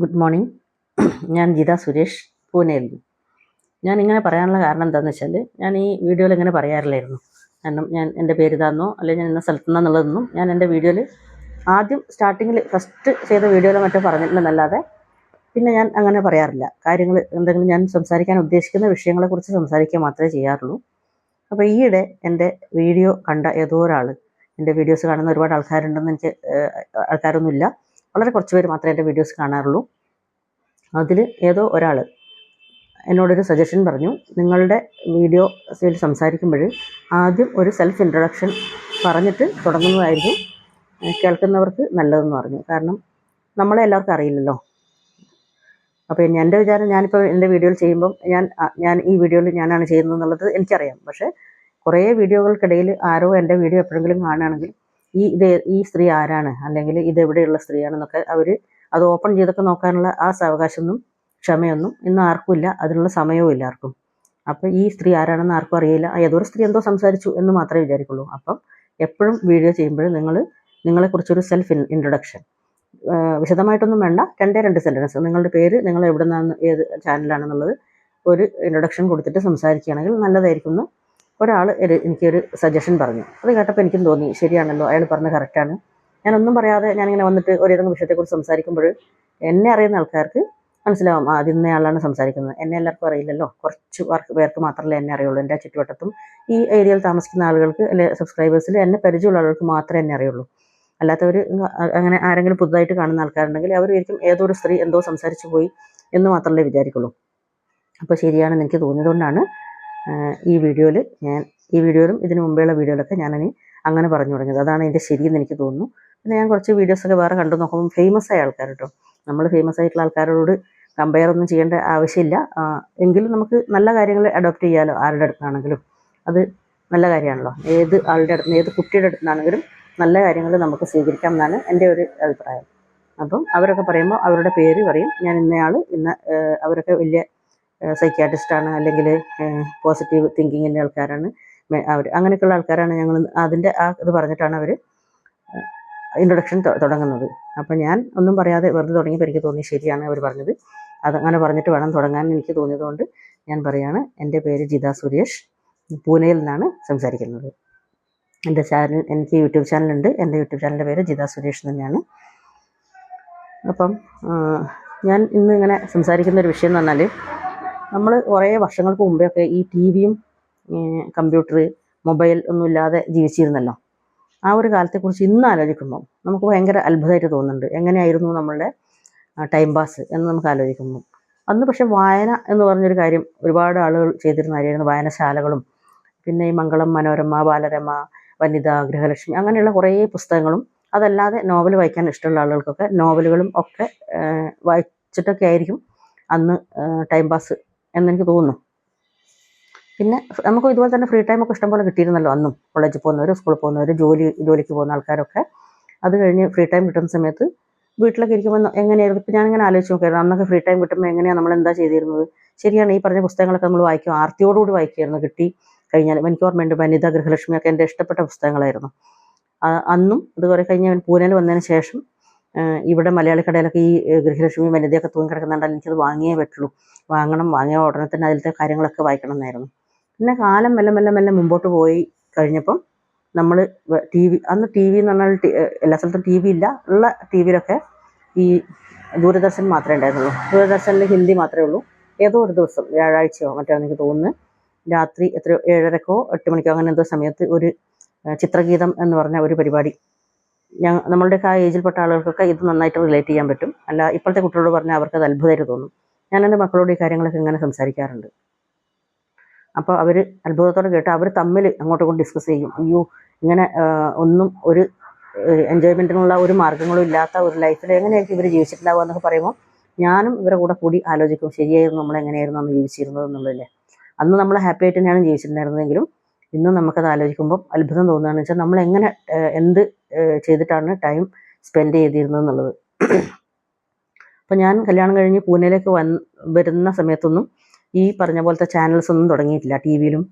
Good morning. ഞാൻ ഗീത സുരേഷ് പൂനെയിൽ. നിന്ന് ഞാൻ ഇങ്ങനെ പറയാനുള്ള കാരണം എന്താണെന്ന് വെച്ചാൽ ഞാൻ ഈ വീഡിയോയിൽ ഇങ്ങനെ പറയാറില്ലായിരുന്നു. കാരണം ഞാൻ എന്റെ പേര് ഇതാണെന്നോ അല്ലെങ്കിൽ ഞാൻ ഇന്ന സ്ഥലത്തു ഞാൻ എന്റെ വീഡിയോയിൽ ആദ്യം സ്റ്റാർട്ടിങ്ങിൽ ഫസ്റ്റ് ചെയ്ത വീഡിയോയിൽ മറ്റോ പറഞ്ഞിട്ടുണ്ടെന്നല്ലാതെ പിന്നെ ഞാൻ അങ്ങനെ പറയാറില്ല. കാര്യങ്ങൾ എന്തെങ്കിലും ഞാൻ സംസാരിക്കാൻ ഉദ്ദേശിക്കുന്ന വിഷയങ്ങളെക്കുറിച്ച് സംസാരിക്കുക മാത്രമേ ചെയ്യാറുള്ളൂ. അപ്പോൾ ഈയിടെ എന്റെ വീഡിയോ കണ്ട ഏതോ ഒരാൾ എന്റെ വീഡിയോസ് കാണുന്ന ഒരുപാട് ആൾക്കാരുണ്ടെന്ന് എനിക്ക് ആൾക്കാരൊന്നുമില്ല. വളരെ കുറച്ച് പേര് മാത്രമേ എന്റെ വീഡിയോസ് കാണാറുള്ളൂ. അതിൽ ഏതോ ഒരാൾ എന്നോടൊരു സജഷൻ പറഞ്ഞു. നിങ്ങളുടെ വീഡിയോസിൽ സംസാരിക്കുമ്പോൾ ആദ്യം ഒരു സെൽഫ് ഇൻട്രൊഡക്ഷൻ പറഞ്ഞിട്ട് തുടങ്ങുന്നതായിരിക്കും. കേൾക്കുന്നവർക്ക് നല്ലതെന്ന് പറഞ്ഞു. കാരണം നമ്മളെ എല്ലാവർക്കും അറിയില്ലല്ലോ. അപ്പോൾ എന്റെ വിചാരം ഞാനിപ്പോൾ എന്റെ വീഡിയോയിൽ ചെയ്യുമ്പം ഞാൻ ഞാൻ ഈ വീഡിയോയിൽ ഞാനാണ് ചെയ്യുന്നത് എന്നുള്ളത് എനിക്കറിയാം. പക്ഷേ കുറേ വീഡിയോകൾക്കിടയിൽ ആരോ എന്റെ വീഡിയോ എപ്പോഴെങ്കിലും കാണുകയാണെങ്കിൽ ഈ ഇത് ഈ സ്ത്രീ ആരാണ്? അല്ലെങ്കിൽ ഇത് എവിടെയുള്ള സ്ത്രീയാണെന്നൊക്കെ അവർ അത് ഓപ്പൺ ചെയ്തൊക്കെ നോക്കാനുള്ള ആ സാവകാശമൊന്നും ക്ഷമയൊന്നും ഇന്ന് ആർക്കുമില്ല അതിനുള്ള സമയവും ഇല്ല ആർക്കും. അപ്പോൾ ഈ സ്ത്രീ ആരാണെന്ന് ആർക്കും അറിയില്ല. ഏതൊരു സ്ത്രീ എന്തോ സംസാരിച്ചു എന്ന് മാത്രമേ വിചാരിക്കുള്ളൂ. അപ്പം എപ്പോഴും വീഡിയോ ചെയ്യുമ്പോൾ നിങ്ങൾ നിങ്ങളെക്കുറിച്ചൊരു സെൽഫ് ഇൻട്രൊഡക്ഷൻ വിശദമായിട്ടൊന്നും വേണ്ട. രണ്ടേ രണ്ട് സെന്റൻസ് നിങ്ങളുടെ പേര് നിങ്ങൾ എവിടെ നിന്നാണ് ഏത് ചാനലാണെന്നുള്ളത് ഒരു ഇൻട്രൊഡക്ഷൻ കൊടുത്തിട്ട് സംസാരിക്കുകയാണെങ്കിൽ നല്ലതായിരിക്കും എന്ന് ഒരാൾ എനിക്കൊരു സജഷൻ പറഞ്ഞു. അത് കേട്ടപ്പോൾ എനിക്കും തോന്നി ശരിയാണല്ലോ അയാൾ പറഞ്ഞ കറക്റ്റാണ് ഞാനൊന്നും പറയാതെ ഞാനിങ്ങനെ വന്നിട്ട് ഒരേതെങ്കിലും വിഷയത്തെക്കുറിച്ച് സംസാരിക്കുമ്പോൾ എന്നെ അറിയുന്ന ആൾക്കാർക്ക് മനസ്സിലാവും ആദ്യം ഇന്നയാളാണ് സംസാരിക്കുന്നത്. എന്നെ എല്ലാവർക്കും അറിയില്ലല്ലോ. കുറച്ച് പേർക്ക് മാത്രമല്ലേ എന്നെ അറിയുള്ളൂ. എന്റെ ചുറ്റുവട്ടത്തും ഈ ഏരിയയിൽ താമസിക്കുന്ന ആളുകൾക്ക് അല്ലെ സബ്സ്ക്രൈബേഴ്സിൽ എന്നെ പരിചയമുള്ള ആളുകൾക്ക് മാത്രമേ എന്നെ അറിയുള്ളൂ. അല്ലാത്തവർ അങ്ങനെ ആരെങ്കിലും പുതുതായിട്ട് കാണുന്ന ആൾക്കാരുണ്ടെങ്കിൽ അവർ ഒരിക്കലും ഏതോ ഒരു സ്ത്രീ എന്തോ സംസാരിച്ചു പോയി എന്ന് മാത്രമല്ലേ വിചാരിക്കുള്ളൂ. അപ്പോൾ ശരിയാണെന്ന് എനിക്ക് തോന്നിയതുകൊണ്ടാണ് ഈ വീഡിയോയിൽ ഞാൻ ഈ വീഡിയോയിലും ഇതിന് മുമ്പേയുള്ള വീഡിയോയിലൊക്കെ ഞാനിനി അങ്ങനെ പറഞ്ഞു തുടങ്ങിയത്. അതാണ് എന്റെ ശരിയെന്ന് എനിക്ക് തോന്നുന്നു. പിന്നെ ഞാൻ കുറച്ച് വീഡിയോസൊക്കെ വേറെ കണ്ടു നോക്കുമ്പോൾ ഫേമസ് ആയ ആൾക്കാർ കേട്ടോ നമ്മൾ ഫേമസ് ആയിട്ടുള്ള ആൾക്കാരോട് കമ്പയർ ഒന്നും ചെയ്യേണ്ട ആവശ്യമില്ല. എങ്കിലും നമുക്ക് നല്ല കാര്യങ്ങൾ അഡോപ്റ്റ് ചെയ്യാമല്ലോ ആരുടെ അടുത്താണെങ്കിലും. അത് നല്ല കാര്യമാണല്ലോ. ഏത് ആളുടെ അടുത്ത് ഏത് കുട്ടിയുടെ അടുത്താണെങ്കിലും നല്ല കാര്യങ്ങൾ നമുക്ക് സ്വീകരിക്കാം എന്നാണ് എന്റെ ഒരു അഭിപ്രായം. അപ്പം അവരൊക്കെ പറയുമ്പോൾ അവരുടെ പേര് പറയും. ഞാൻ ഇന്നയാൾ ഇന്ന് അവരൊക്കെ വലിയ സൈക്യാട്രിസ്റ്റാണ് അല്ലെങ്കിൽ പോസിറ്റീവ് തിങ്കിങ്ങിന്റെ ആൾക്കാരാണ്. അവർ അങ്ങനെയൊക്കെയുള്ള ആൾക്കാരാണ് ഞങ്ങൾ അതിന്റെ ആ ഇത് പറഞ്ഞിട്ടാണ് അവർ ഇൻട്രൊഡക്ഷൻ തുടങ്ങുന്നത്. അപ്പോൾ ഞാൻ ഒന്നും പറയാതെ വെറുതെ തുടങ്ങിയപ്പോൾ എനിക്ക് തോന്നി ശരിയാണ് അവർ പറഞ്ഞത്. അത് അങ്ങനെ പറഞ്ഞിട്ട് വേണം തുടങ്ങാൻ എനിക്ക് തോന്നിയതുകൊണ്ട് ഞാൻ പറയാണ് എന്റെ പേര് ജിത സുരേഷ്. പൂനെയിൽ നിന്നാണ് സംസാരിക്കുന്നത്. എന്റെ ചാനൽ എനിക്ക് യൂട്യൂബ് ചാനലുണ്ട്. എന്റെ യൂട്യൂബ് ചാനലിന്റെ പേര് ജിത സുരേഷ് തന്നെയാണ്. അപ്പം ഞാൻ ഇന്ന് ഇങ്ങനെ സംസാരിക്കുന്ന ഒരു വിഷയം എന്ന് പറഞ്ഞാൽ നമ്മൾ കുറേ വർഷങ്ങൾക്ക് മുമ്പേ ഒക്കെ ഈ ടി വിയും കമ്പ്യൂട്ടർ മൊബൈൽ ഒന്നും ഇല്ലാതെ ജീവിച്ചിരുന്നല്ലോ. ആ ഒരു കാലത്തെക്കുറിച്ച് ഇന്ന് ആലോചിക്കുമ്പോൾ നമുക്ക് ഭയങ്കര അത്ഭുതമായിട്ട് തോന്നുന്നുണ്ട്. എങ്ങനെയായിരുന്നു നമ്മളുടെ ടൈം പാസ് എന്ന് നമുക്ക് ആലോചിക്കുമ്പോൾ അന്ന് പക്ഷേ വായന എന്ന് പറഞ്ഞൊരു കാര്യം ഒരുപാട് ആളുകൾ ചെയ്തിരുന്ന കാര്യമായിരുന്നു. വായനശാലകളും പിന്നെ ഈ മംഗളം മനോരമ ബാലരമ വനിത ഗൃഹലക്ഷ്മി അങ്ങനെയുള്ള കുറേ പുസ്തകങ്ങളും അതല്ലാതെ നോവൽ വായിക്കാൻ ഇഷ്ടമുള്ള ആളുകൾക്കൊക്കെ നോവലുകളും ഒക്കെ വായിച്ചിട്ടൊക്കെ ആയിരിക്കും അന്ന് ടൈം പാസ് എന്നെനിക്ക് തോന്നുന്നു. പിന്നെ നമുക്ക് ഇതുപോലെ തന്നെ ഫ്രീ ടൈം ഒക്കെ ഇഷ്ടംപോലെ കിട്ടിയിരുന്നല്ലോ അന്നും കോളേജിൽ പോകുന്നവർ സ്കൂളിൽ പോകുന്നവർ ജോലി ജോലിക്ക് പോകുന്ന ആൾക്കാരൊക്കെ. അത് കഴിഞ്ഞ് ഫ്രീ ടൈം കിട്ടുന്ന സമയത്ത് വീട്ടിലൊക്കെ ഇരിക്കുമ്പോൾ എങ്ങനെയായിരുന്നു? ഇപ്പം ഞാനിങ്ങനെ ആലോചിച്ച് നോക്കിയായിരുന്നു. അന്നൊക്കെ ഫ്രീ ടൈം കിട്ടുമ്പോൾ എങ്ങനെയാണ് നമ്മൾ എന്താ ചെയ്തിരുന്നത്? ശരിയാണ് ഈ പറഞ്ഞ പുസ്തകങ്ങളൊക്കെ നമ്മൾ വായിക്കും. ആർത്തിയോടുകൂടി വായിക്കുമായിരുന്നു കിട്ടി കഴിഞ്ഞാൽ. എനിക്ക് ഓർമ്മയുണ്ട് വനിത ഗൃഹലക്ഷ്മി ഒക്കെ എന്റെ ഇഷ്ടപ്പെട്ട പുസ്തകങ്ങളായിരുന്നു. അന്നും അതുപോലെ കഴിഞ്ഞ് അവൻ പൂനെയിൽ വന്നതിന് ശേഷം ഇവിടെ മലയാളി കടയിലൊക്കെ ഈ ഗൃഹലക്ഷ്മി വനിതയൊക്കെ തൂങ്ങി കിടക്കുന്നുണ്ടെങ്കിൽ എനിക്കത് വാങ്ങിയേ പറ്റുള്ളൂ. വാങ്ങണം വാങ്ങിയ ഉടനെ തന്നെ അതിലത്തെ കാര്യങ്ങളൊക്കെ വായിക്കണം എന്നായിരുന്നു പിന്നെ കാലം മെല്ലെ മെല്ലെ മെല്ലെ മുമ്പോട്ട് പോയി കഴിഞ്ഞപ്പം നമ്മൾ ടി വി അന്ന് ടി വി എന്ന് പറഞ്ഞാൽ എല്ലാ സ്ഥലത്തും ടി വി ഇല്ല. ഉള്ള ടി വിയിലൊക്കെ ഈ ദൂരദർശൻ മാത്രമേ ഉണ്ടായിരുന്നുള്ളൂ. ദൂരദർശനിൽ ഹിന്ദി മാത്രമേ ഉള്ളൂ. ഏതോ ഒരു ദിവസം വ്യാഴാഴ്ചയോ മറ്റോ എനിക്ക് തോന്നുന്നു രാത്രി എത്രയോ ഏഴരക്കോ എട്ട് മണിക്കോ അങ്ങനെ എന്തോ സമയത്ത് ഒരു ചിത്രഗീതം എന്ന് പറഞ്ഞ ഒരു പരിപാടി. ഞങ്ങൾ നമ്മളുടെയൊക്കെ ആ ഏജിൽപ്പെട്ട ആളുകൾക്കൊക്കെ ഇത് നന്നായിട്ട് റിലേറ്റ് ചെയ്യാൻ പറ്റും. അല്ല ഇപ്പോഴത്തെ കുട്ടികളോട് പറഞ്ഞാൽ അവർക്ക് അത് അത്ഭുതമായിട്ട് തോന്നും. ഞാൻ എന്റെ മക്കളോട് ഈ കാര്യങ്ങളൊക്കെ ഇങ്ങനെ സംസാരിക്കാറുണ്ട്. അപ്പോൾ അവർ അത്ഭുതത്തോടെ കേട്ട് അവർ തമ്മിൽ അങ്ങോട്ടും കൊണ്ട് ഡിസ്കസ് ചെയ്യും. അയ്യോ ഇങ്ങനെ ഒന്നും ഒരു എൻജോയ്മെന്റിനുള്ള ഒരു മാർഗങ്ങളും ഇല്ലാത്ത ഒരു ലൈഫിൽ എങ്ങനെയായിരിക്കും ഇവർ ജീവിച്ചിട്ടുണ്ടാവുക എന്നൊക്കെ പറയുമ്പോൾ ഞാനും ഇവരെ കൂടെ കൂടി ആലോചിക്കും ശരിയായിരുന്നു നമ്മൾ എങ്ങനെയായിരുന്നു അന്ന് ജീവിച്ചിരുന്നത് എന്നുള്ളതല്ലേ അന്ന് നമ്മൾ ഹാപ്പി ആയിട്ട് തന്നെയാണ് ജീവിച്ചിട്ടുണ്ടായിരുന്നതെങ്കിലും ഇന്ന് നമുക്കത് ആലോചിക്കുമ്പോൾ അത്ഭുതം തോന്നുകയാണെന്ന് വെച്ചാൽ നമ്മൾ എങ്ങനെ എന്ത് ചെയ്തിട്ടാണ് ടൈം സ്പെൻഡ് ചെയ്തിരുന്നത് എന്നുള്ളത്. അപ്പോൾ ഞാൻ കല്യാണം കഴിഞ്ഞ് പൂനെയിലേക്ക് വന്ന് വരുന്ന സമയത്തൊന്നും ഈ പറഞ്ഞ പോലത്തെ ചാനൽസ് ഒന്നും തുടങ്ങിയിട്ടില്ല. ടി വിയിലും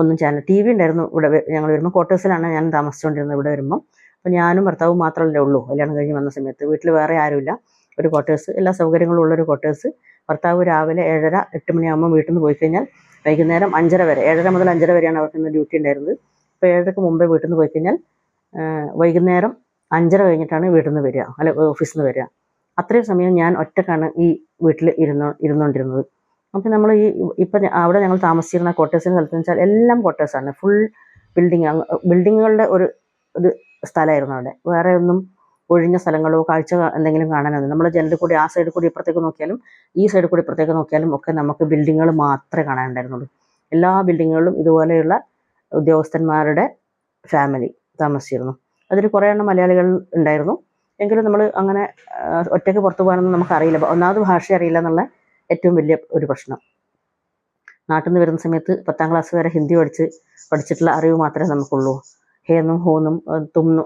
ഒന്നും ചാനൽ ടി വി ഉണ്ടായിരുന്നു ഇവിടെ ഞങ്ങൾ വരുമ്പോൾ ക്വാർട്ടേഴ്സിലാണ് ഞാൻ താമസിച്ചുകൊണ്ടിരുന്നത് ഇവിടെ വരുമ്പോൾ അപ്പോൾ ഞാനും ഭർത്താവും മാത്രമല്ലേ ഉള്ളൂ കല്യാണം കഴിഞ്ഞ് വന്ന സമയത്ത്. വീട്ടിൽ വേറെ ആരുമില്ല. ഒരു ക്വാർട്ടേഴ്സ് എല്ലാ സൗകര്യങ്ങളും ഉള്ളൊരു ക്വാർട്ടേഴ്സ് ഭർത്താവ് രാവിലെ ഏഴര എട്ട് മണിയാകുമ്പോൾ വീട്ടിൽ നിന്ന് പോയി കഴിഞ്ഞാൽ വൈകുന്നേരം അഞ്ചര വരെ ഏഴര മുതൽ അഞ്ചര വരെയാണ് അവർക്ക് ഇന്ന് ഡ്യൂട്ടി ഉണ്ടായിരുന്നത്. അപ്പോൾ ഏഴരക്ക് മുമ്പേ വീട്ടിൽ നിന്ന് പോയി കഴിഞ്ഞാൽ വൈകുന്നേരം അഞ്ചര കഴിഞ്ഞിട്ടാണ് വീട്ടിൽ നിന്ന് വരിക അല്ല ഓഫീസിൽ നിന്ന് വരിക. അത്രയും സമയം ഞാൻ ഒറ്റക്കാണ് ഈ വീട്ടിൽ ഇരുന്നോ ഇരുന്നുകൊണ്ടിരുന്നത് അപ്പോൾ നമ്മൾ ഈ ഇപ്പം അവിടെ ഞങ്ങൾ താമസിച്ചിരുന്ന ക്വാർട്ടേഴ്സിന്റെ സ്ഥലത്ത് വെച്ചാൽ എല്ലാം ക്വാർട്ടേഴ്സാണ് ഫുൾ ബിൽഡിങ് ബിൽഡിങ്ങുകളുടെ ഒരു ഒരു സ്ഥലമായിരുന്നു അവിടെ. വേറെ ഒന്നും ഒഴിഞ്ഞ സ്ഥലങ്ങളോ കാഴ്ച എന്തെങ്കിലും കാണാനൊന്നും നമ്മൾ ജനലിൽ കൂടി ആ സൈഡിൽ കൂടി ഇപ്പുറത്തേക്ക് നോക്കിയാലും ഈ സൈഡിൽ കൂടി ഇപ്പുറത്തേക്ക് നോക്കിയാലും ഒക്കെ നമുക്ക് ബിൽഡിങ്ങുകൾ മാത്രമേ കാണാനുണ്ടായിരുന്നുള്ളൂ. എല്ലാ ബിൽഡിങ്ങുകളിലും ഇതുപോലെയുള്ള ഉദ്യോഗസ്ഥന്മാരുടെ ഫാമിലി താമസിച്ചിരുന്നു. അതിൽ കുറേ എണ്ണം മലയാളികൾ ഉണ്ടായിരുന്നു. എങ്കിലും നമ്മൾ അങ്ങനെ ഒറ്റയ്ക്ക് പുറത്തു പോകാനൊന്നും നമുക്കറിയില്ല. ഒന്നാമത് ഭാഷ അറിയില്ല എന്നുള്ള ഏറ്റവും വലിയ ഒരു പ്രശ്നം. നാട്ടിൽ നിന്ന് വരുന്ന സമയത്ത് പത്താം ക്ലാസ് വരെ ഹിന്ദി പഠിച്ച് പഠിച്ചിട്ടുള്ള അറിവ് മാത്രമേ നമുക്കുള്ളൂ. ഹേന്നും ഹോന്നും തുമ്മും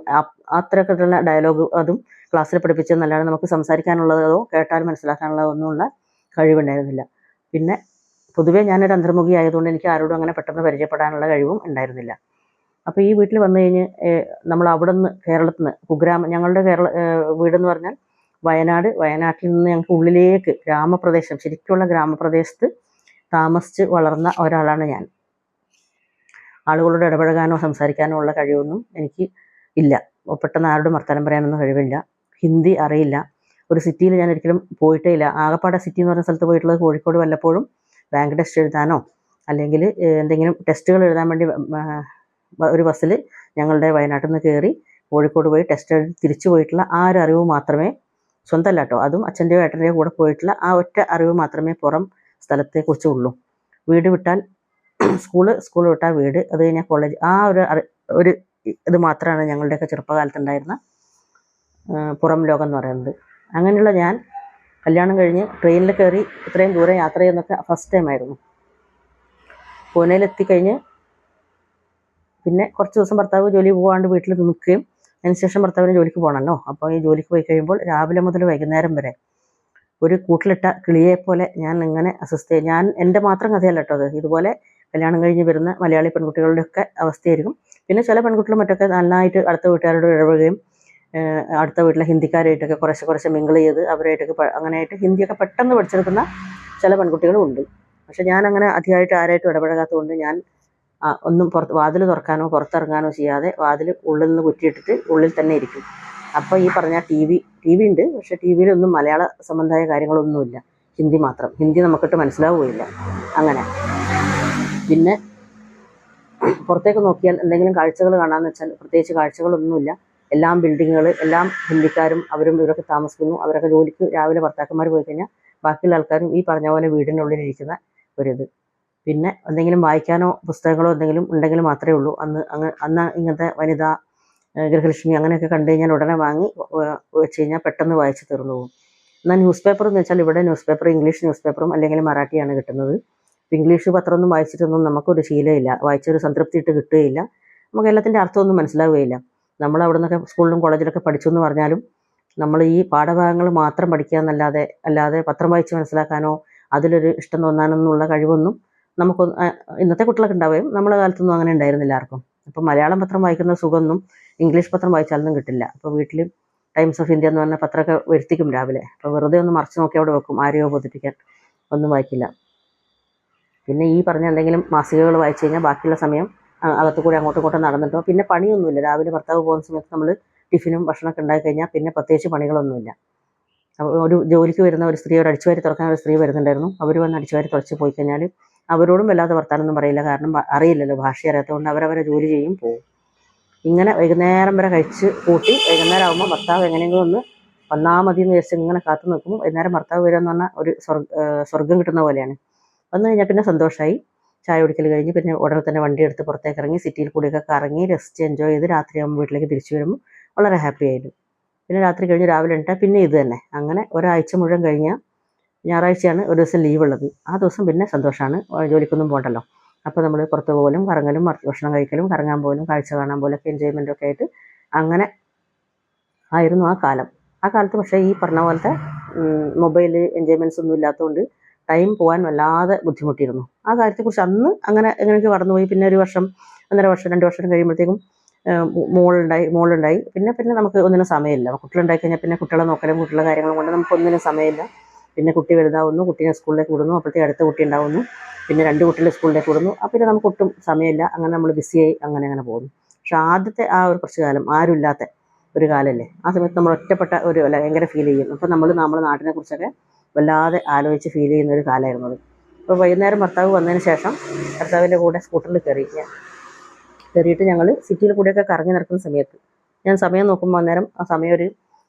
തുമ്ന്നും ഉള്ള ഡയലോഗ് അതും ക്ലാസ്സിൽ പഠിപ്പിച്ചെന്നല്ലാതെ നമുക്ക് സംസാരിക്കാനുള്ളതോ കേട്ടാൽ മനസ്സിലാക്കാനുള്ളതോ ഒന്നുമുള്ള കഴിവുണ്ടായിരുന്നില്ല. പിന്നെ പൊതുവേ ഞാനൊരു അന്തർമുഖി ആയതുകൊണ്ട് എനിക്ക് ആരോടും അങ്ങനെ പെട്ടെന്ന് പരിചയപ്പെടാനുള്ള കഴിവും ഉണ്ടായിരുന്നില്ല. അപ്പോൾ ഈ വീട്ടിൽ വന്നു കഴിഞ്ഞ് നമ്മൾ അവിടെ നിന്ന് കേരളത്തിൽ നിന്ന് കുഗ്രാമം ഞങ്ങളുടെ കേരള വീട് വീടെന്ന് പറഞ്ഞാൽ വയനാട് വയനാട്ടിൽ നിന്ന് ഞങ്ങൾക്ക് ഉള്ളിലേക്ക് ഗ്രാമപ്രദേശം ശരിക്കുള്ള ഗ്രാമപ്രദേശത്ത് താമസിച്ച് വളർന്ന ഒരാളാണ് ഞാൻ. ആളുകളോട് ഇടപഴകാനോ സംസാരിക്കാനോ ഉള്ള കഴിവൊന്നും എനിക്ക് ഇല്ല. പെട്ടെന്ന് ആരോടും വർത്തമാനം പറയാനൊന്നും കഴിവില്ല. ഹിന്ദി അറിയില്ല. ഒരു സിറ്റിയിൽ ഞാൻ ഒരിക്കലും പോയിട്ടേ ഇല്ല. ആകപ്പാടെ സിറ്റി എന്ന് പറഞ്ഞ സ്ഥലത്ത് പോയിട്ടുള്ളത് കോഴിക്കോട് വല്ലപ്പോഴും ബാങ്ക് ടെസ്റ്റ് എഴുതാനോ അല്ലെങ്കിൽ എന്തെങ്കിലും ടെസ്റ്റുകൾ എഴുതാൻ വേണ്ടി ഒരു ബസ്സിൽ ഞങ്ങളുടെ വയനാട്ടിൽ നിന്ന് കയറി കോഴിക്കോട് പോയി ടെസ്റ്റ് എഴുതി തിരിച്ചു പോയിട്ടുള്ള ആ ഒരു അറിവ് മാത്രമേ സ്വന്തമല്ല കേട്ടോ അതും അച്ഛന്റെയോ ഏട്ടന്റെയോ കൂടെ പോയിട്ടുള്ള ആ ഒറ്റ അറിവ് മാത്രമേ പുറം സ്ഥലത്തെക്കുറിച്ച് ഉള്ളൂ. വീട് വിട്ടാൽ സ്കൂൾ സ്കൂൾ വിട്ടാൽ വീട് അത് കഴിഞ്ഞാൽ കോളേജ് ആ ഒരു ഒരു ഇത് മാത്രമാണ് ഞങ്ങളുടെയൊക്കെ ചെറുപ്പകാലത്തുണ്ടായിരുന്ന പുറം ലോകം എന്ന് പറയുന്നത്. അങ്ങനെയുള്ള ഞാൻ കല്യാണം കഴിഞ്ഞ് ട്രെയിനിൽ കയറി ഇത്രയും ദൂരം യാത്ര ചെയ്യുന്നൊക്കെ ഫസ്റ്റ് ടൈം ആയിരുന്നു. പൂനെയിലെത്തിക്കഴിഞ്ഞ് പിന്നെ കുറച്ച് ദിവസം ഭർത്താവ് ജോലി പോകാണ്ട് വീട്ടിൽ നിൽക്കുകയും അതിനുശേഷം ഭർത്താവിന് ജോലിക്ക് പോകണമല്ലോ അപ്പോൾ ഈ ജോലിക്ക് പോയി കഴിയുമ്പോൾ രാവിലെ മുതൽ വൈകുന്നേരം വരെ ഒരു കൂട്ടിലിട്ട കിളിയെ പോലെ ഞാൻ ഇങ്ങനെ അസ്വസ്ഥ ഞാൻ എന്റെ മാത്രം കഥയല്ല കേട്ടോ അത്. ഇതുപോലെ കല്യാണം കഴിഞ്ഞ് വരുന്ന മലയാളി പെൺകുട്ടികളുടെയൊക്കെ അവസ്ഥയായിരിക്കും. പിന്നെ ചില പെൺകുട്ടികൾ മറ്റൊക്കെ നന്നായിട്ട് അടുത്ത വീട്ടുകാരോട് ഇടപെടുകയും അടുത്ത വീട്ടിലെ ഹിന്ദിക്കാരായിട്ടൊക്കെ കുറച്ച് കുറച്ച് മിങ്കിൾ ചെയ്ത് അവരായിട്ടൊക്കെ അങ്ങനെയായിട്ട് ഹിന്ദിയൊക്കെ പെട്ടെന്ന് പഠിച്ചെടുക്കുന്ന ചില പെൺകുട്ടികളും ഉണ്ട്. പക്ഷെ ഞാൻ അങ്ങനെ അധികമായിട്ട് ആരായിട്ടും ഇടപഴകാത്തതുകൊണ്ട് ഞാൻ ഒന്നും പുറത്ത് വാതിൽ തുറക്കാനോ പുറത്തിറങ്ങാനോ ചെയ്യാതെ വാതിൽ ഉള്ളിൽ നിന്ന് കുറ്റിയിട്ടിട്ട് ഉള്ളിൽ തന്നെ ഇരിക്കും. അപ്പോൾ ഈ പറഞ്ഞ ടി വി ടി വി ഉണ്ട് പക്ഷെ ടി വിയിലൊന്നും മലയാള സംബന്ധമായ കാര്യങ്ങളൊന്നുമില്ല. ഹിന്ദി മാത്രം. ഹിന്ദി നമുക്കിട്ട് മനസ്സിലാവുകയില്ല. അങ്ങനെ. പിന്നെ പുറത്തേക്ക് നോക്കിയാൽ എന്തെങ്കിലും കാഴ്ചകൾ കാണാമെന്ന് വെച്ചാൽ പ്രത്യേകിച്ച് കാഴ്ചകളൊന്നുമില്ല. എല്ലാം ബിൽഡിങ്ങുകൾ എല്ലാം ഹിന്ദിക്കാരും അവരും ഇവരൊക്കെ താമസിക്കുന്നു. അവരൊക്കെ ജോലിക്ക് രാവിലെ ഭർത്താക്കന്മാർ പോയി കഴിഞ്ഞാൽ ബാക്കിയുള്ള ആൾക്കാരും ഈ പറഞ്ഞ പോലെ വീടിനുള്ളിൽ ഇരിക്കുന്ന ഒരിത്. പിന്നെ എന്തെങ്കിലും വായിക്കാനോ പുസ്തകങ്ങളോ എന്തെങ്കിലും ഉണ്ടെങ്കിൽ മാത്രമേ ഉള്ളൂ. അന്ന് അങ്ങ് അന്ന് ഇങ്ങനത്തെ വനിത ഗൃഹലക്ഷ്മി അങ്ങനെയൊക്കെ കണ്ടു കഴിഞ്ഞാൽ ഉടനെ വാങ്ങി വെച്ച് കഴിഞ്ഞാൽ പെട്ടെന്ന് വായിച്ച് തീർന്നു പോകും. എന്നാൽ ന്യൂസ് പേപ്പർ എന്ന് വെച്ചാൽ ഇവിടെ ന്യൂസ് പേപ്പർ ഇംഗ്ലീഷ് ന്യൂസ് പേപ്പറും അല്ലെങ്കിൽ മറാഠിയാണ് കിട്ടുന്നത്. ഇംഗ്ലീഷ് പത്രമൊന്നും വായിച്ചിട്ടൊന്നും നമുക്കൊരു ശീലമില്ല. വായിച്ചൊരു സംതൃപ്തി ഇട്ട് കിട്ടുകയില്ല. നമുക്ക് എല്ലാത്തിന്റെ അർത്ഥമൊന്നും മനസ്സിലാവുകയില്ല. നമ്മൾ അവിടെ നിന്നൊക്കെ സ്കൂളിലും കോളേജിലൊക്കെ പഠിച്ചു എന്ന് പറഞ്ഞാലും നമ്മൾ ഈ പാഠഭാഗങ്ങൾ മാത്രം പഠിക്കുക എന്നല്ലാതെ അല്ലാതെ പത്രം വായിച്ച് മനസ്സിലാക്കാനോ അതിലൊരു ഇഷ്ടം തോന്നാനൊന്നുള്ള കഴിവൊന്നും നമുക്ക് ഇന്നത്തെ കുട്ടികളൊക്കെ ഉണ്ടാവുകയും നമ്മളെ കാലത്തൊന്നും അങ്ങനെ ഉണ്ടായിരുന്നില്ല ആർക്കും. അപ്പം മലയാളം പത്രം വായിക്കുന്ന സുഖമൊന്നും ഇംഗ്ലീഷ് പത്രം വായിച്ചാലൊന്നും കിട്ടില്ല. അപ്പോൾ വീട്ടിൽ ടൈംസ് ഓഫ് ഇന്ത്യ എന്ന് പറഞ്ഞ പത്രമൊക്കെ വരുത്തിക്കും രാവിലെ. അപ്പോൾ വെറുതെ ഒന്ന് മറിച്ച് നോക്കി അവിടെ വെക്കും ആരെയോ ബോധിപ്പിക്കാൻ ഒന്നും വായിക്കില്ല. പിന്നെ ഈ പറഞ്ഞ എന്തെങ്കിലും മാസികകൾ വായിച്ചു കഴിഞ്ഞാൽ ബാക്കിയുള്ള സമയം അകത്തുകൂടി അകത്ത് കൂടി അങ്ങോട്ടും ഇങ്ങോട്ടും നടന്നിട്ടോ പിന്നെ പണിയൊന്നുമില്ല. രാവിലെ ഭർത്താവ് പോകുന്ന സമയത്ത് നമ്മൾ ടിഫിനും ഭക്ഷണമൊക്കെ ഉണ്ടാക്കി കഴിഞ്ഞാൽ പിന്നെ പ്രത്യേകിച്ച് പണികളൊന്നുമില്ല. അപ്പോൾ ഒരു ജോലിക്ക് വരുന്ന ഒരു സ്ത്രീ ഒരു അടിച്ചുവാരി തുറക്കാൻ ഒരു സ്ത്രീ വരുന്നുണ്ടായിരുന്നു. അവർ വന്ന് അടിച്ചുവാരി തുറച്ച് പോയി കഴിഞ്ഞാൽ അവരോടും വല്ലാത്ത വർത്താനൊന്നും പറയില്ല. കാരണം അറിയില്ലല്ലോ ഭാഷ അറിയാത്തതുകൊണ്ട് അവരവരെ ജോലി ചെയ്യും പോകും ഇങ്ങനെ വൈകുന്നേരം വരെ കഴിച്ച് കൂട്ടി വൈകുന്നേരം ആകുമ്പോൾ ഭർത്താവ് എങ്ങനെയെങ്കിലും ഒന്ന് വന്നാൽ മതി എന്ന് വിചാരിച്ച് ഇങ്ങനെ കാത്തു നിൽക്കുമ്പോൾ വൈകുന്നേരം ഭർത്താവ് വരിക എന്ന് പറഞ്ഞാൽ ഒരു സ്വർഗം കിട്ടുന്ന പോലെയാണ്. വന്നു കഴിഞ്ഞാൽ പിന്നെ സന്തോഷമായി ചായ കുടിക്കൽ കഴിഞ്ഞ് പിന്നെ ഉടനെ തന്നെ വണ്ടി എടുത്ത് പുറത്തേക്ക് ഇറങ്ങി സിറ്റിയിൽ കൂടിയൊക്കെ കറങ്ങി രസിച്ച് എൻജോയ് ചെയ്ത് രാത്രിയാകുമ്പോൾ വീട്ടിലേക്ക് തിരിച്ചു വരുമ്പോൾ വളരെ ഹാപ്പി ആയിരുന്നു. പിന്നെ രാത്രി കഴിഞ്ഞ് രാവിലെ ഉണ്ടാ പിന്നെ ഇത് തന്നെ. അങ്ങനെ ഒരാഴ്ച മുഴുവൻ കഴിഞ്ഞാൽ ഞായറാഴ്ചയാണ് ഒരു ദിവസം ലീവ് ഉള്ളത്. ആ ദിവസം പിന്നെ സന്തോഷമാണ് ജോലിക്കൊന്നും പോകണ്ടല്ലോ അപ്പോൾ നമ്മൾ പുറത്ത് പോകലും കറങ്ങലും ഭക്ഷണം കഴിക്കലും കറങ്ങാൻ പോലും കാഴ്ച കാണാൻ പോലും ഒക്കെ എൻജോയ്മെന്റ് ഒക്കെ ആയിട്ട് അങ്ങനെ ആയിരുന്നു ആ കാലം. ആ കാലത്ത് പക്ഷേ ഈ പറഞ്ഞ പോലത്തെ മൊബൈൽ എൻജോയ്മെന്റ്സ് ഒന്നും ഇല്ലാത്തതുകൊണ്ട് ടൈം പോകാൻ വല്ലാതെ ബുദ്ധിമുട്ടിയിരുന്നു. ആ കാര്യത്തെക്കുറിച്ച് അന്ന് അങ്ങനെ എങ്ങനെയൊക്കെ കടന്നുപോയി പിന്നെ ഒരു വർഷം ഒന്നര വർഷം രണ്ട് വർഷം കഴിയുമ്പോഴത്തേക്കും മോളുണ്ടായി മോളുണ്ടായി. പിന്നെ പിന്നെ നമുക്ക് ഒന്നിനും സമയമില്ല. കുട്ടികളുണ്ടായി കഴിഞ്ഞാൽ പിന്നെ കുട്ടികളെ നോക്കലും കുട്ടികളുടെ കാര്യങ്ങളും കൊണ്ട് നമുക്ക് ഒന്നിനും സമയമില്ല. പിന്നെ കുട്ടി വലുതാവുന്നു കുട്ടീനെ സ്കൂളിലേക്ക് വിടുന്നു അപ്പോഴത്തേക്ക് അടുത്ത കുട്ടി ഉണ്ടാവുന്നു പിന്നെ രണ്ട് കുട്ടികളെ സ്കൂളിലേക്ക് വിടുന്നു. അപ്പോൾ പിന്നെ നമുക്ക് ഒട്ടും സമയമില്ല. അങ്ങനെ നമ്മൾ ബിസിയായി അങ്ങനെ അങ്ങനെ പോകുന്നു. പക്ഷെ ആദ്യത്തെ ആ ഒരു കുറച്ച് കാലം ആരുമില്ലാത്ത ഒരു കാലമല്ലേ? ആ സമയത്ത് നമ്മൾ ഒറ്റപ്പെട്ട ഒരു ഭയങ്കര ഫീൽ ചെയ്യും. അപ്പോൾ നമ്മൾ നമ്മുടെ നാട്ടിനെ കുറിച്ചൊക്കെ വല്ലാതെ ആലോചിച്ച് ഫീൽ ചെയ്യുന്ന ഒരു കാലമായിരുന്നു അത്. അപ്പോൾ വൈകുന്നേരം ഭർത്താവ് വന്നതിന് ശേഷം ഭർത്താവിന്റെ കൂടെ സ്കൂട്ടറിൽ കയറി. കയറിയിട്ട് ഞങ്ങൾ സിറ്റിയിൽ കൂടെയൊക്കെ കറങ്ങി നടക്കുന്ന സമയത്ത്. ഞാൻ സമയം നോക്കുമ്പോൾ അന്നേരം ആ സമയം ഒരു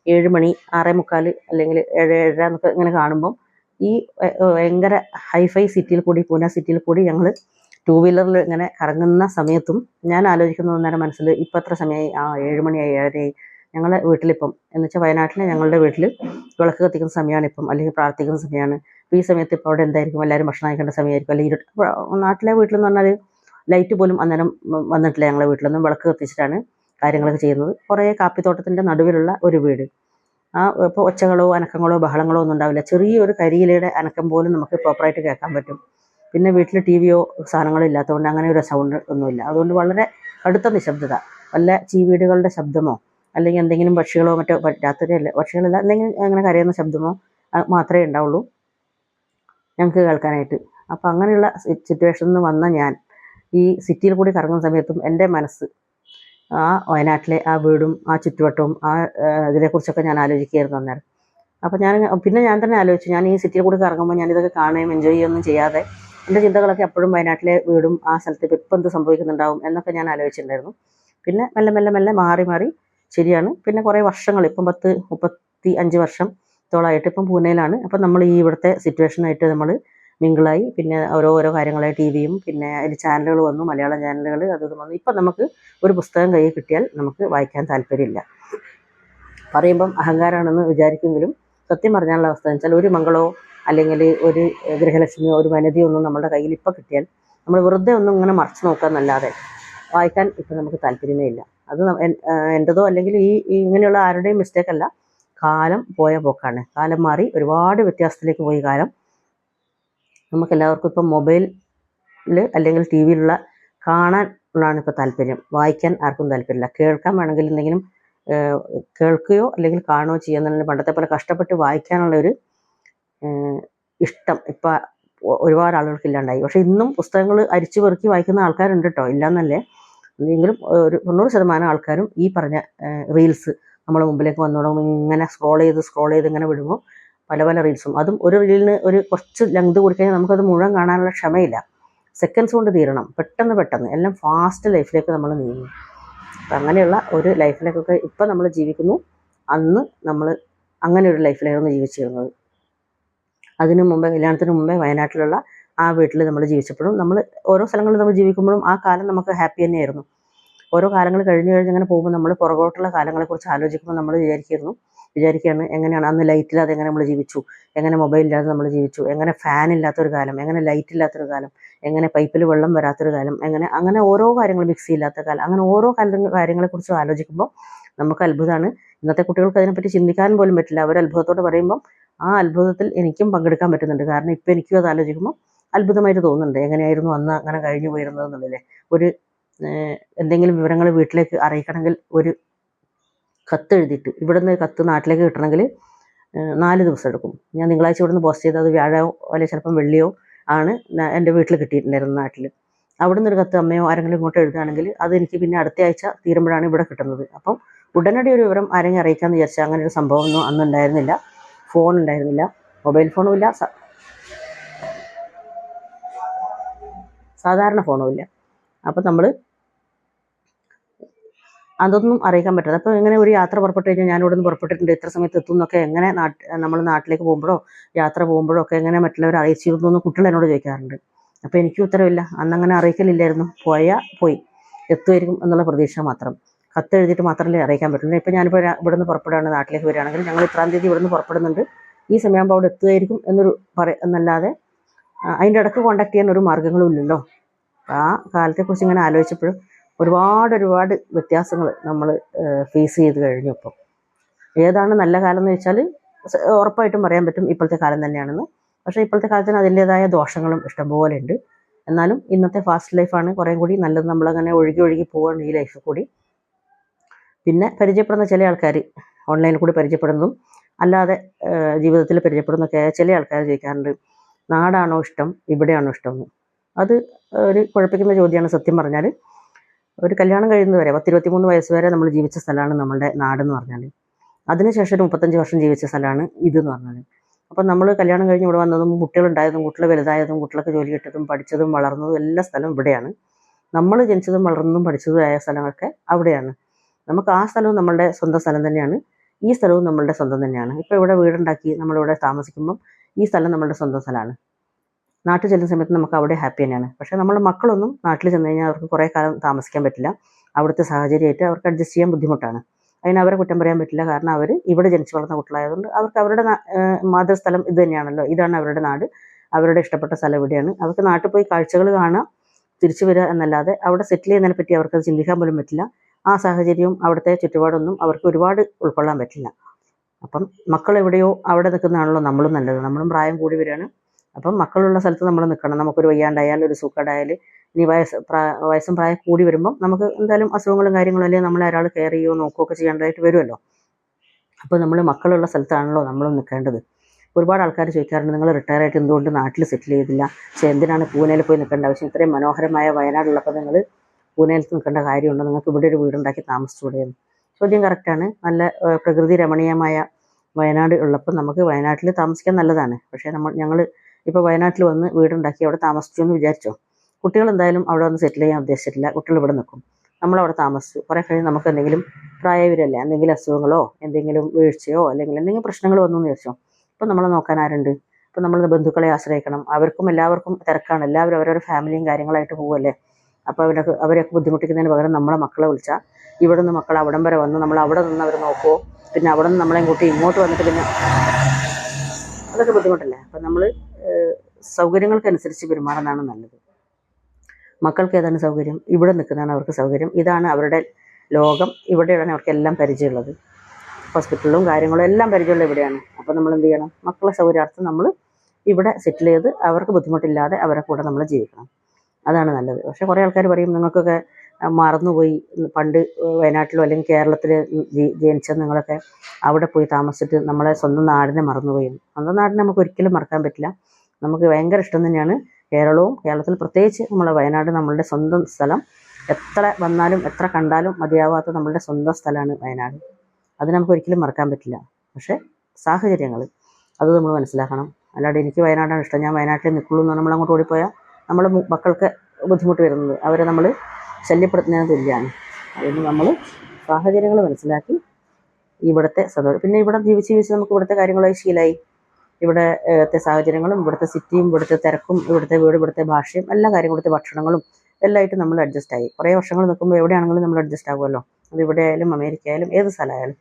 ഏഴ് മണി ആറേ മുക്കാൽ അല്ലെങ്കിൽ ഏഴ് ഏഴര എന്നൊക്കെ ഇങ്ങനെ കാണുമ്പം ഈ ഭയങ്കര ഹൈഫൈ സിറ്റിയിൽ കൂടി പൂന സിറ്റിയിൽ കൂടി ഞങ്ങൾ ടൂ വീലറിൽ ഇങ്ങനെ കറങ്ങുന്ന സമയത്തും ഞാൻ ആലോചിക്കുന്ന നേരം മനസ്സിൽ ഇപ്പം എത്ര സമയമായി ആ ഏഴ് മണിയായി ഏഴരയായി. ഞങ്ങളുടെ വീട്ടിലിപ്പം എന്ന് വെച്ചാൽ വയനാട്ടിലെ ഞങ്ങളുടെ വീട്ടിൽ വിളക്ക് കത്തിക്കുന്ന സമയമാണ് ഇപ്പം അല്ലെങ്കിൽ പ്രാർത്ഥിക്കുന്ന സമയമാണ്. ഈ സമയത്ത് ഇപ്പോൾ അവിടെ എന്തായിരിക്കും? എല്ലാവരും ഭക്ഷണം കഴിക്കേണ്ട സമയമായിരിക്കും. അല്ലെങ്കിൽ ഇരുട്ട് നാട്ടിലെ വീട്ടിലെന്ന് പറഞ്ഞാൽ ലൈറ്റ് പോലും അന്നേരം വന്നിട്ടില്ല ഞങ്ങളുടെ വീട്ടിലൊന്നും വിളക്ക് കത്തിച്ചിട്ടാണ്. കാര്യങ്ങളൊക്കെ ചെയ്യുന്നത്. കുറേ കാപ്പിത്തോട്ടത്തിന്റെ നടുവിലുള്ള ഒരു വീട്. ആ ഇപ്പോൾ ഒച്ചകളോ അനക്കങ്ങളോ ബഹളങ്ങളോ ഒന്നും ഉണ്ടാവില്ല. ചെറിയൊരു കരിയിലയുടെ അനക്കം പോലും നമുക്ക് പ്രോപ്പറായിട്ട് കേൾക്കാൻ പറ്റും. പിന്നെ വീട്ടിൽ ടി വിയോ സാധനങ്ങളോ ഇല്ലാത്തതുകൊണ്ട് അങ്ങനെ ഒരു സൗണ്ട് ഒന്നുമില്ല. അതുകൊണ്ട് വളരെ കടുത്ത നിശബ്ദത. വല്ല ചീവീടുകളുടെ ശബ്ദമോ അല്ലെങ്കിൽ എന്തെങ്കിലും പക്ഷികളോ മറ്റോ രാത്രി രാത്രിയല്ല പക്ഷികളല്ല എന്തെങ്കിലും അങ്ങനെ കരയുന്ന ശബ്ദമോ മാത്രമേ ഉണ്ടാവുള്ളൂ. ഞങ്ങൾക്ക് കേൾക്കാനായിട്ട്. അപ്പോൾ അങ്ങനെയുള്ള സിറ്റുവേഷനിൽ നിന്ന് വന്ന ഞാൻ ഈ സിറ്റിയിൽ കൂടി കറങ്ങുന്ന സമയത്തും എന്റെ മനസ്സ് ആ വയനാട്ടിലെ ആ വീടും ആ ചുറ്റുവട്ടവും ആ ഇതിനെക്കുറിച്ചൊക്കെ ഞാൻ ആലോചിക്കുകയായിരുന്നു അന്നേരം. അപ്പോൾ ഞാൻ പിന്നെ ഞാൻ തന്നെ ആലോചിച്ചു ഞാൻ ഈ സിറ്റിയിൽ കൂടി കറങ്ങുമ്പോൾ ഞാൻ ഇതൊക്കെ കാണുകയും എൻജോയ് ചെയ്യുകയൊന്നും ചെയ്യാതെ എന്റെ ചിന്തകളൊക്കെ എപ്പോഴും വയനാട്ടിലെ വീടും ആ സ്ഥലത്ത് ഇപ്പം എന്ത് സംഭവിക്കുന്നുണ്ടാവും എന്നൊക്കെ ഞാൻ ആലോചിച്ചിട്ടുണ്ടായിരുന്നു. പിന്നെ മെല്ലെ മെല്ലെ മെല്ലെ മാറി മാറി ശരിയാണ്. പിന്നെ കുറേ വർഷങ്ങൾ ഇപ്പം പത്ത് മുപ്പത്തി അഞ്ച് വർഷത്തോളമായിട്ട് ഇപ്പം പൂനെയിലാണ്. അപ്പം നമ്മൾ ഈ ഇവിടുത്തെ സിറ്റുവേഷനായിട്ട് നമ്മൾ മിങ്കിളായി. പിന്നെ ഓരോ ഓരോ കാര്യങ്ങളെ ടി വിയും പിന്നെ അതിൽ ചാനലുകൾ വന്നു മലയാളം ചാനലുകൾ അത് വന്നു. ഇപ്പം നമുക്ക് ഒരു പുസ്തകം കയ്യിൽ കിട്ടിയാൽ നമുക്ക് വായിക്കാൻ താല്പര്യമില്ല. പറയുമ്പം അഹങ്കാരമാണെന്ന് വിചാരിക്കുമെങ്കിലും സത്യം പറഞ്ഞാലുള്ള അവസ്ഥ എന്ന് വെച്ചാൽ ഒരു മംഗളോ അല്ലെങ്കിൽ ഒരു ഗൃഹലക്ഷ്മിയോ ഒരു വനിതയോ ഒന്നും നമ്മുടെ കയ്യിൽ ഇപ്പം കിട്ടിയാൽ നമ്മൾ വെറുതെ ഒന്നും ഇങ്ങനെ മറച്ചു നോക്കാമെന്നല്ലാതെ വായിക്കാൻ ഇപ്പം നമുക്ക് താല്പര്യമേ ഇല്ല. അത് എന്റെതോ അല്ലെങ്കിൽ ഈ ഈ ഇങ്ങനെയുള്ള ആരുടെയും മിസ്റ്റേക്ക് അല്ല. കാലം പോയ പോക്കാണ്. കാലം മാറി ഒരുപാട് വ്യത്യാസത്തിലേക്ക് പോയി കാലം നമുക്കെല്ലാവർക്കും ഇപ്പം മൊബൈലിൽ അല്ലെങ്കിൽ ടി വിയിലുള്ള കാണാൻ ഉള്ളതാണ് ഇപ്പോൾ താല്പര്യം. വായിക്കാൻ ആർക്കും താല്പര്യമില്ല. കേൾക്കാൻ വേണമെങ്കിൽ എന്തെങ്കിലും കേൾക്കുകയോ അല്ലെങ്കിൽ കാണുകയോ ചെയ്യുന്നതിന് പണ്ടത്തെ പോലെ കഷ്ടപ്പെട്ട് വായിക്കാനുള്ള ഒരു ഇഷ്ടം ഇപ്പം ഒരുപാട് ആളുകൾക്ക് ഇല്ലാണ്ടായി. പക്ഷേ ഇന്നും പുസ്തകങ്ങൾ അരിച്ചു പെറുക്കി വായിക്കുന്ന ആൾക്കാരുണ്ട് കേട്ടോ ഇല്ലയെന്നല്ലേ എങ്കിലും ഒരു തൊണ്ണൂറ് ശതമാനം ആൾക്കാരും ഈ പറഞ്ഞ റീൽസ് നമ്മളെ മുമ്പിലേക്ക് വന്നോളും ഇങ്ങനെ സ്ക്രോൾ ചെയ്ത് സ്ക്രോൾ ചെയ്ത് ഇങ്ങനെ വിടുമ്പോൾ പല പല റീൽസും. അതും ഒരു റീലിന് ഒരു കുറച്ച് ലെങ്ത് കൊടുക്കഴിഞ്ഞാൽ നമുക്കത് മുഴുവൻ കാണാനുള്ള ക്ഷമയില്ല. സെക്കൻഡ്സ് കൊണ്ട് തീരണം. പെട്ടെന്ന് പെട്ടെന്ന്. എല്ലാം ഫാസ്റ്റ് ലൈഫിലേക്ക് നമ്മൾ നീങ്ങും. അപ്പം അങ്ങനെയുള്ള ഒരു ലൈഫിലേക്കൊക്കെ ഇപ്പം നമ്മൾ ജീവിക്കുന്നു. അന്ന് നമ്മൾ അങ്ങനെ ഒരു ലൈഫിലായിരുന്നു ജീവിച്ചിരുന്നത്. അതിനു മുമ്പേ കല്യാണത്തിന് മുമ്പേ വയനാട്ടിലുള്ള ആ വീട്ടിൽ നമ്മൾ ജീവിച്ചപ്പോഴും നമ്മൾ ഓരോ സ്ഥലങ്ങളിൽ നമ്മൾ ജീവിക്കുമ്പോഴും ആ കാലം നമുക്ക് ഹാപ്പി തന്നെയായിരുന്നു. ഓരോ കാലങ്ങൾ കഴിഞ്ഞ് കഴിഞ്ഞ് അങ്ങനെ പോകുമ്പോൾ നമ്മൾ പുറകോട്ടുള്ള കാലങ്ങളെക്കുറിച്ച് ആലോചിക്കുമ്പോൾ നമ്മൾ വിചാരിക്കുന്നു വിചാരിക്കുകയാണ് എങ്ങനെയാണ് അന്ന് ലൈറ്റ് ഇല്ലാതെ എങ്ങനെ നമ്മൾ ജീവിച്ചു? എങ്ങനെ മൊബൈൽ ഇല്ലാതെ നമ്മൾ ജീവിച്ചു? എങ്ങനെ ഫാൻ ഇല്ലാത്തൊരു കാലം? എങ്ങനെ ലൈറ്റ് ഇല്ലാത്തൊരു കാലം? എങ്ങനെ പൈപ്പിൽ വെള്ളം വരാത്തൊരു കാലം? എങ്ങനെ അങ്ങനെ ഓരോ കാര്യങ്ങൾ മിക്സി ഇല്ലാത്ത കാലം. അങ്ങനെ ഓരോ കാര്യങ്ങളെ കാര്യങ്ങളെക്കുറിച്ച് ആലോചിക്കുമ്പോൾ നമുക്ക് അത്ഭുതമാണ് ഇന്നത്തെ കുട്ടികൾക്ക് അതിനെപ്പറ്റി ചിന്തിക്കാൻ പോലും പറ്റില്ല. അവർ അത്ഭുതത്തോടെ പറയുമ്പം ആ അത്ഭുതത്തിൽ എനിക്കും പങ്കെടുക്കാൻ പറ്റുന്നുണ്ട്. കാരണം ഇപ്പം എനിക്കും അത് ആലോചിക്കുമ്പോൾ അത്ഭുതമായിട്ട് തോന്നുന്നുണ്ട്. എങ്ങനെയായിരുന്നു അന്ന് അങ്ങനെ കഴിഞ്ഞു പോയിരുന്നത് എന്നുള്ളതിലെ ഒരു എന്തെങ്കിലും വിവരങ്ങൾ വീട്ടിലേക്ക് അറിയിക്കണമെങ്കിൽ ഒരു കത്ത് എഴുതിയിട്ട് നിന്ന് കത്ത് നാട്ടിലേക്ക് കിട്ടണമെങ്കിൽ നാല് ദിവസം എടുക്കും. ഞാൻ തിങ്കളാഴ്ച ഇവിടുന്ന് പോസ്റ്റ് ചെയ്ത് അത് വ്യാഴമോ അല്ലെങ്കിൽ ചിലപ്പം വെള്ളിയോ ആണ് എന്റെ വീട്ടിൽ കിട്ടിയിട്ടുണ്ടായിരുന്നു നാട്ടിൽ. അവിടെ നിന്നൊരു കത്ത് അമ്മയോ ആരെങ്കിലും ഇങ്ങോട്ട് എഴുതുകയാണെങ്കിൽ അത് എനിക്ക് പിന്നെ അടുത്ത ആഴ്ച തീരുമ്പോഴാണ് ഇവിടെ കിട്ടുന്നത്. അപ്പം ഉടനടി ഒരു വിവരം ആരെങ്കിലും അറിയിക്കാമെന്ന് വിചാരിച്ചാൽ അങ്ങനെ ഒരു സംഭവമൊന്നും അന്ന് ഉണ്ടായിരുന്നില്ല. ഫോൺ ഉണ്ടായിരുന്നില്ല. മൊബൈൽ ഫോണും ഇല്ല. സാധാരണ ഫോണും ഇല്ല. അപ്പം നമ്മൾ അതൊന്നും അറിയിക്കാൻ പറ്റില്ല അപ്പോൾ ഇങ്ങനെ ഒരു യാത്ര പുറപ്പെട്ട് കഴിഞ്ഞാൽ ഞാൻ ഇവിടുന്ന് പുറപ്പെട്ടിട്ടുണ്ട്. ഇത്ര സമയത്ത് എത്തും എന്നൊക്കെ എങ്ങനെ നമ്മൾ നാട്ടിലേക്ക് പോകുമ്പോഴോ യാത്ര പോകുമ്പോഴോ ഒക്കെ എങ്ങനെ മറ്റുള്ളവർ അറിയിച്ചിരുന്നു എന്ന് കുട്ടികൾ എന്നോട് ചോദിക്കാറുണ്ട്. അപ്പോൾ എനിക്ക് ഉത്തരവില്ല. അന്ന് അങ്ങനെ അറിയിക്കലില്ലായിരുന്നു. പോയാൽ പോയി. എത്തുമായിരിക്കും എന്നുള്ള പ്രതീക്ഷ മാത്രം. കത്ത് എഴുതിയിട്ട് മാത്രമല്ലേ അറിയിക്കാൻ പറ്റുള്ളൂ. ഇപ്പോൾ ഞാനിപ്പോൾ ഇവിടെ ഇവിടുന്ന് പുറപ്പെടുകയാണ് നാട്ടിലേക്ക് വരികയാണെങ്കിൽ ഞങ്ങൾ ഇത്രാം തീയതി ഇവിടുന്ന് പുറപ്പെടുന്നുണ്ട്. ഈ സമയമാകുമ്പോൾ അവിടെ എത്തുമായിരിക്കും എന്നൊരു പറ എന്നല്ലാതെ അതിന്റെ ഇടയ്ക്ക് കോണ്ടാക്ട് ചെയ്യാൻ ഒരു മാർഗങ്ങളും ഇല്ലല്ലോ. ആ കാലത്തെക്കുറിച്ച് ഇങ്ങനെ ആലോചിച്ചപ്പോൾ ഒരുപാട് ഒരുപാട് വ്യത്യാസങ്ങൾ നമ്മൾ ഫേസ് ചെയ്ത് കഴിഞ്ഞു ഇപ്പം ഏതാണ് നല്ല കാലം എന്ന് വെച്ചാൽ ഉറപ്പായിട്ടും പറയാൻ പറ്റും ഇപ്പോഴത്തെ കാലം തന്നെയാണെന്ന്. പക്ഷേ ഇപ്പോഴത്തെ കാലത്തിന് അതിന്റേതായ ദോഷങ്ങളും ഇഷ്ടംപോലെ ഉണ്ട് എന്നാലും ഇന്നത്തെ ഫാസ്റ്റ് ലൈഫാണ് കുറേ കൂടി നല്ലത്. നമ്മളങ്ങനെ ഒഴുകി ഒഴുകി പോവുകയാണ് ഈ ലൈഫിൽ കൂടി. പിന്നെ പരിചയപ്പെടുന്ന ചില ആൾക്കാർ ഓൺലൈനിൽ കൂടി പരിചയപ്പെടുന്നതും അല്ലാതെ ജീവിതത്തിൽ പരിചയപ്പെടുന്നൊക്കെ ചില ആൾക്കാർ ചോദിക്കാറുണ്ട്. നാടാണോ ഇഷ്ടം? ഇവിടെയാണോ ഇഷ്ടം? അത് ഒരു കുഴപ്പിക്കുന്ന ചോദ്യമാണ് സത്യം പറഞ്ഞാൽ ഒരു കല്യാണം കഴിയുന്നവരെ പത്തിരുപത്തി മൂന്ന് വയസ്സ് വരെ നമ്മൾ ജീവിച്ച സ്ഥലമാണ് നമ്മുടെ നാടെന്ന് പറഞ്ഞാൽ അതിനുശേഷം ഒരു മുപ്പത്തഞ്ച് വർഷം ജീവിച്ച സ്ഥലമാണ് ഇതെന്ന് പറഞ്ഞാൽ അപ്പം നമ്മൾ കല്യാണം കഴിഞ്ഞ് ഇവിടെ വന്നതും കുട്ടികളുണ്ടായതും കുട്ടികൾ വലുതായതും കുട്ടികളൊക്കെ ജോലി കിട്ടതും പഠിച്ചതും വളർന്നതും എല്ലാ സ്ഥലവും ഇവിടെയാണ്. നമ്മൾ ജനിച്ചതും വളർന്നതും പഠിച്ചതും ആയ സ്ഥലങ്ങളൊക്കെ അവിടെയാണ്. നമുക്ക് ആ സ്ഥലവും നമ്മളുടെ സ്വന്തം സ്ഥലം തന്നെയാണ്. ഈ സ്ഥലവും നമ്മളുടെ സ്വന്തം തന്നെയാണ്. ഇപ്പോൾ ഇവിടെ വീടുണ്ടാക്കി നമ്മളിവിടെ താമസിക്കുമ്പം ഈ സ്ഥലം നമ്മളുടെ സ്വന്തം സ്ഥലമാണ്. നാട്ടിൽ ചെല്ലുന്ന സമയത്ത് നമുക്ക് അവിടെ ഹാപ്പി തന്നെയാണ്. പക്ഷേ നമ്മുടെ മക്കളൊന്നും നാട്ടിൽ ചെന്ന് കഴിഞ്ഞാൽ അവർക്ക് കുറേ കാലം താമസിക്കാൻ പറ്റില്ല. അവിടുത്തെ സാഹചര്യമായിട്ട് അവർക്ക് അഡ്ജസ്റ്റ് ചെയ്യാൻ ബുദ്ധിമുട്ടാണ്. അതിന് അവരെ കുറ്റം പറയാൻ പറ്റില്ല. കാരണം അവർ ഇവിടെ ജനിച്ചു വളർന്ന കുട്ടികളായതുകൊണ്ട് അവർക്ക് അവരുടെ മാതൃസ്ഥലം ഇത് തന്നെയാണല്ലോ. ഇതാണ് അവരുടെ നാട്. അവരുടെ ഇഷ്ടപ്പെട്ട സ്ഥലം ഇവിടെയാണ്. അവർക്ക് നാട്ടിൽ പോയി കാഴ്ചകൾ കാണാം തിരിച്ചു വരിക എന്നല്ലാതെ അവിടെ സെറ്റിൽ ചെയ്യുന്നതിനെ പറ്റി അവർക്ക് ചിന്തിക്കാൻ പോലും പറ്റില്ല. ആ സാഹചര്യവും അവിടുത്തെ ചുറ്റുപാടൊന്നും അവർക്ക് ഒരുപാട് ഉൾക്കൊള്ളാൻ പറ്റില്ല. അപ്പം മക്കൾ എവിടെയോ അവിടെ നിൽക്കുന്നതാണല്ലോ നമ്മളും നല്ലത്. നമ്മളും പ്രായം കൂടി വരികയാണ്. അപ്പം മക്കളുള്ള സ്ഥലത്ത് നമ്മൾ നിൽക്കണം. നമുക്കൊരു വയ്യാണ്ടായാൽ ഒരു സുഖമുണ്ടായാലും ഇനി വയസ്സ് വയസ്സും പ്രായം കൂടി വരുമ്പം നമുക്ക് എന്തായാലും അസുഖങ്ങളും കാര്യങ്ങളും അല്ലെങ്കിൽ നമ്മളെ ഒരാൾ കെയർ ചെയ്യുകയോ നോക്കുകയൊക്കെ ചെയ്യേണ്ടതായിട്ട് വരുമല്ലോ. അപ്പോൾ നമ്മൾ മക്കളുള്ള സ്ഥലത്താണല്ലോ നമ്മൾ നിൽക്കേണ്ടത്. ഒരുപാട് ആൾക്കാർ ചോദിക്കാറുണ്ട് നിങ്ങൾ റിട്ടയർ ആയിട്ട് എന്തുകൊണ്ട് നാട്ടിൽ സെറ്റിൽ ചെയ്തില്ല? പക്ഷേ എന്തിനാണ് പൂനെയിൽ പോയി നിൽക്കേണ്ട ആവശ്യം ഇത്രയും മനോഹരമായ വയനാടുള്ളപ്പോൾ നിങ്ങൾ പൂനെയിൽ നിൽക്കേണ്ട കാര്യമുണ്ടോ? നിങ്ങൾക്ക് ഇവിടെ ഒരു വീടുണ്ടാക്കി താമസിച്ചുകൂടെ ചോദ്യം കറക്റ്റാണ് നല്ല പ്രകൃതി രമണീയമായ വയനാട് ഉള്ളപ്പോൾ നമുക്ക് വയനാട്ടിൽ താമസിക്കാൻ നല്ലതാണ്. പക്ഷേ നമ്മൾ ഞങ്ങൾ ഇപ്പോൾ വയനാട്ടിൽ വന്ന് വീടുണ്ടാക്കി അവിടെ താമസിച്ചു എന്ന് വിചാരിച്ചോ? കുട്ടികൾ എന്തായാലും അവിടെ വന്ന് സെറ്റിൽ ചെയ്യാൻ ഉദ്ദേശിച്ചിട്ടില്ല. കുട്ടികൾ ഇവിടെ നിൽക്കും നമ്മൾ അവിടെ താമസിച്ചു. കുറേ കഴിഞ്ഞ് നമുക്ക് എന്തെങ്കിലും പ്രായവരല്ലേ? എന്തെങ്കിലും അസുഖങ്ങളോ എന്തെങ്കിലും വീഴ്ചയോ അല്ലെങ്കിൽ എന്തെങ്കിലും പ്രശ്നങ്ങൾ വന്നു എന്ന് വിചാരിച്ചോ? ഇപ്പം നമ്മളെ നോക്കാൻ ആരുണ്ട്? ഇപ്പം നമ്മൾ ബന്ധുക്കളെ ആശ്രയിക്കണം. അവർക്കും എല്ലാവർക്കും തിരക്കാണ്. എല്ലാവരും അവരവരുടെ ഫാമിലിയും കാര്യങ്ങളായിട്ട് പോവുമല്ലേ അപ്പോൾ അവരൊക്കെ അവരെയൊക്കെ ബുദ്ധിമുട്ടിക്കുന്നതിന് പകരം നമ്മളെ മക്കളെ വിളിച്ചാൽ ഇവിടെ നിന്ന് മക്കൾ അവിടം വരെ വന്ന് നമ്മൾ അവിടെ നിന്ന് അവർ നോക്കുമോ പിന്നെ അവിടെ നിന്ന് നമ്മളെയും കൂട്ടി ഇങ്ങോട്ട് വന്നിട്ട് പിന്നെ അതൊക്കെ ബുദ്ധിമുട്ടല്ലേ? അപ്പം നമ്മൾ സൗകര്യങ്ങൾക്കനുസരിച്ച് പെരുമാറുന്നതാണ് നല്ലത്. മക്കൾക്ക് ഏതാണ് സൗകര്യം? ഇവിടെ നിൽക്കുന്നതാണ് അവർക്ക് സൗകര്യം. ഇതാണ് അവരുടെ ലോകം. ഇവിടെയാണ് അവർക്ക് എല്ലാം പരിചയമുള്ളത്. ഹോസ്പിറ്റലും കാര്യങ്ങളും എല്ലാം പരിചയമുള്ള ഇവിടെയാണ്. അപ്പോൾ നമ്മൾ എന്ത് ചെയ്യണം? മക്കളെ സൗകര്യാർത്ഥം നമ്മൾ ഇവിടെ സെറ്റിൽ ചെയ്ത് അവർക്ക് ബുദ്ധിമുട്ടില്ലാതെ അവരെ കൂടെ നമ്മൾ ജീവിക്കണം. അതാണ് നല്ലത്. പക്ഷേ കുറേ ആൾക്കാർ പറയും നിങ്ങൾക്കൊക്കെ മറന്നുപോയി. പണ്ട് വയനാട്ടിലോ അല്ലെങ്കിൽ കേരളത്തിൽ ജനിച്ച നിങ്ങളൊക്കെ അവിടെ പോയി താമസിച്ചിട്ട് നമ്മളെ സ്വന്തം നാടിനെ മറന്നുപോയി. സ്വന്തം നാടിനെ നമുക്ക് ഒരിക്കലും മറക്കാൻ പറ്റില്ല. നമുക്ക് ഭയങ്കര ഇഷ്ടം തന്നെയാണ് കേരളവും കേരളത്തിൽ പ്രത്യേകിച്ച് നമ്മളെ വയനാട് നമ്മളുടെ സ്വന്തം സ്ഥലം. എത്ര വന്നാലും എത്ര കണ്ടാലും മതിയാവാത്ത നമ്മളുടെ സ്വന്തം സ്ഥലമാണ് വയനാട്. അത് നമുക്ക് ഒരിക്കലും മറക്കാൻ പറ്റില്ല. പക്ഷേ സാഹചര്യങ്ങൾ അത് നമ്മൾ മനസ്സിലാക്കണം. അല്ലാണ്ട് എനിക്ക് വയനാടാണ് ഇഷ്ടം. ഞാൻ വയനാട്ടിൽ നിൽക്കുള്ളൂ എന്ന് നമ്മൾ അങ്ങോട്ട് ഓടിപ്പോയാൽ നമ്മുടെ മക്കൾക്ക് ബുദ്ധിമുട്ട് വരുന്നത്. അവരെ നമ്മൾ ശല്യപ്പെടുത്തുന്നതിന് തുല്യമാണ് അതുകൊണ്ട് നമ്മൾ സാഹചര്യങ്ങൾ മനസ്സിലാക്കി ഇവിടുത്തെ സന്തോഷം പിന്നെ ഇവിടെ ജീവിച്ച് ജീവിച്ച് നമുക്ക് ഇവിടുത്തെ കാര്യങ്ങളായി ശീലമായി ഇവിടുത്തെ സാഹചര്യങ്ങളും ഇവിടുത്തെ സിറ്റിയും ഇവിടുത്തെ തിരക്കും ഇവിടുത്തെ വീട് ഇവിടുത്തെ ഭാഷയും എല്ലാ കാര്യങ്ങളും ഇവിടുത്തെ ഭക്ഷണങ്ങളും എല്ലായിട്ടും നമ്മൾ അഡ്ജസ്റ്റ് ആയി. കുറേ വർഷങ്ങൾ നിൽക്കുമ്പോൾ എവിടെയാണെങ്കിലും നമ്മൾ അഡ്ജസ്റ്റ് ആകുമല്ലോ അത് ഇവിടെ ആയാലും അമേരിക്ക ആയാലും ഏത് സ്ഥലമായാലും.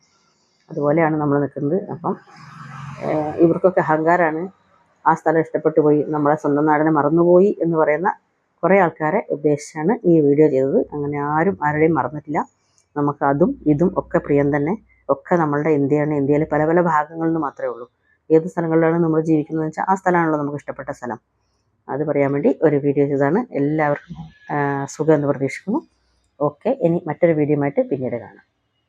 അതുപോലെയാണ് നമ്മൾ നിൽക്കുന്നത്. അപ്പം ഇവർക്കൊക്കെ അഹങ്കാരമാണ് ആ സ്ഥലം ഇഷ്ടപ്പെട്ടു പോയി. നമ്മളെ സ്വന്തം നാടിനെ മറന്നുപോയി എന്ന് പറയുന്ന കുറേ ആൾക്കാരെ ഉദ്ദേശിച്ചാണ് ഈ വീഡിയോ ചെയ്തത്. അങ്ങനെ ആരും ആരുടെയും മറന്നിട്ടില്ല. നമുക്ക് അതും ഇതും ഒക്കെ പ്രിയം തന്നെ. ഒക്കെ നമ്മളുടെ ഇന്ത്യയാണ്. ഇന്ത്യയിലെ പല പല ഭാഗങ്ങളിൽ നിന്ന് മാത്രമേ ഉള്ളൂ. ഏത് സ്ഥലങ്ങളിലാണ് നമ്മൾ ജീവിക്കുന്നത് വെച്ചാൽ ആ സ്ഥലമാണല്ലോ നമുക്ക് ഇഷ്ടപ്പെട്ട സ്ഥലം. അത് പറയാൻ വേണ്ടി ഒരു വീഡിയോ ചെയ്തതാണ്. എല്ലാവർക്കും സുഖം എന്ന് പ്രതീക്ഷിക്കുന്നു. ഓക്കെ. ഇനി മറ്റൊരു വീഡിയോ ആയിട്ട് പിന്നീട് കാണാം.